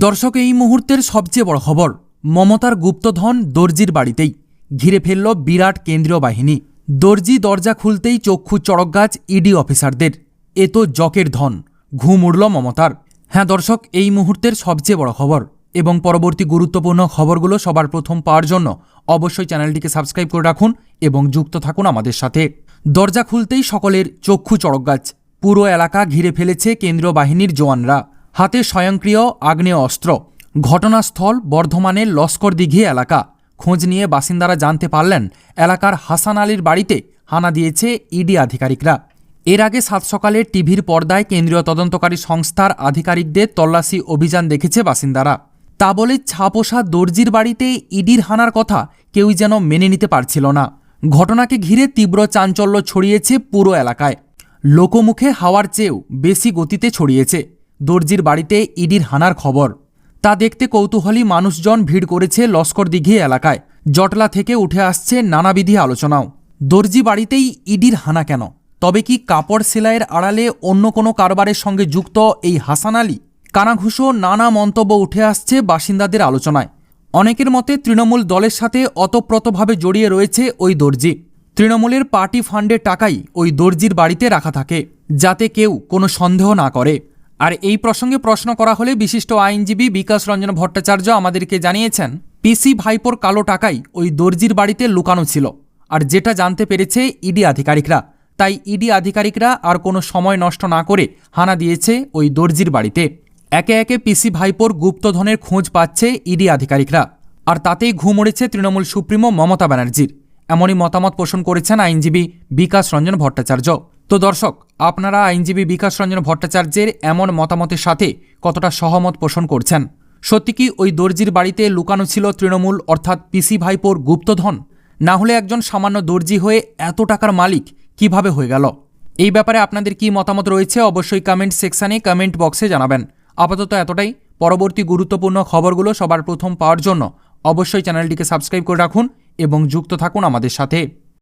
দর্শক, এই মুহূর্তের সবচেয়ে বড় খবর, মমতার গুপ্তধন দর্জির বাড়িতেই। ঘিরে ফেলল বিরাট কেন্দ্রীয় বাহিনী। দর্জি দরজা খুলতেই চক্ষু চড়কগাছ ইডি অফিসারদের। এ তো জকের ধন, ঘুম উড়ল মমতার। হ্যাঁ দর্শক, এই মুহূর্তের সবচেয়ে বড় খবর এবং পরবর্তী গুরুত্বপূর্ণ খবরগুলো সবার প্রথম পাওয়ার জন্য অবশ্যই চ্যানেলটিকে সাবস্ক্রাইব করে রাখুন এবং যুক্ত থাকুন আমাদের সাথে। দরজা খুলতেই সকলের চক্ষু চড়কগাছ পুরো এলাকা ঘিরে ফেলেছে কেন্দ্রীয় বাহিনীর জওয়ানরা। হাতে স্বয়ংক্রিয় আগ্নেয় অস্ত্র। ঘটনাস্থল বর্ধমানের লস্কর দিঘি এলাকা। খোঁজ নিয়ে বাসিন্দারা জানতে পারলেন, এলাকার হাসান আলীর বাড়িতে হানা দিয়েছে ইডি আধিকারিকরা। এর আগে সাত সকালে টিভির পর্দায় কেন্দ্রীয় তদন্তকারী সংস্থার আধিকারিকদের তল্লাশি অভিযান দেখেছে বাসিন্দারা। তা বলে ছাপোষা দর্জির বাড়িতে ইডির হানার কথা কেউই যেন মেনে নিতে পারছিল না। ঘটনাকে ঘিরে তীব্র চাঞ্চল্য ছড়িয়েছে পুরো এলাকায়। লোকমুখে হাওয়ার চেয়েও বেশি গতিতে ছড়িয়েছে। দর্জির বাড়িতে ইডির হানার খবর। তা দেখতে কৌতূহলী মানুষজন ভিড় করেছে লস্কর দিঘি এলাকায়। জটলা থেকে উঠে আসছে নানাবিধি আলোচনাও। দর্জি বাড়িতেই ইডির হানা কেন? তবে কি কাপড় সেলাইয়ের আড়ালে অন্য কোনো কারবারের সঙ্গে যুক্ত এই হাসান আলী? কানাঘুষো নানা মন্তব্য উঠে আসছে বাসিন্দাদের আলোচনায়। অনেকের মতে তৃণমূল দলের সাথে অতপ্রতভাবে জড়িয়ে রয়েছে ওই দর্জি। তৃণমূলের পার্টি ফান্ডের টাকাই ওই দর্জির বাড়িতে রাখা থাকে, যাতে কেউ কোনো সন্দেহ না করে। আর এই প্রসঙ্গে প্রশ্ন করা হলে বিশিষ্ট আইনজীবী বিকাশ রঞ্জন ভট্টাচার্য আমাদেরকে জানিয়েছেন, পিসি ভাইপোর কালো টাকাই ওই দর্জির বাড়িতে লুকানো ছিল আর যেটা জানতে পেরেছে ইডি আধিকারিকরা। তাই ইডি আধিকারিকরা আর কোনো সময় নষ্ট না করে হানা দিয়েছে ওই দর্জির বাড়িতে। একে একে পিসি ভাইপোর গুপ্তধনের খোঁজ পাচ্ছে ইডি আধিকারিকরা। আর তাতেই ঘুম উড়েছে তৃণমূল সুপ্রিমো মমতা ব্যানার্জির। এমনই মতামত পোষণ করেছেন আইনজীবী বিকাশ রঞ্জন ভট্টাচার্য। তো দর্শক, আপনারা আইনজীবী বিকাশ রঞ্জন ভট্টাচার্যের এমন মতামতের সাথে কতটা সহমত পোষণ করছেন? সত্যি কি ওই দর্জির বাড়িতে লুকানো ছিল তৃণমূল, অর্থাৎ পিসি ভাইপোর গুপ্তধন? না হলে একজন সামান্য দর্জি হয়ে এত টাকার মালিক কীভাবে হয়ে গেল? এই ব্যাপারে আপনাদের কি মতামত রয়েছে অবশ্যই কমেন্ট সেকশানে কমেন্ট বক্সে জানাবেন। আপাতত এতটাই। পরবর্তী গুরুত্বপূর্ণ খবরগুলো সবার প্রথম পাওয়ার জন্য অবশ্যই চ্যানেলটিকে সাবস্ক্রাইব করে রাখুন এবং যুক্ত থাকুন আমাদের সাথে।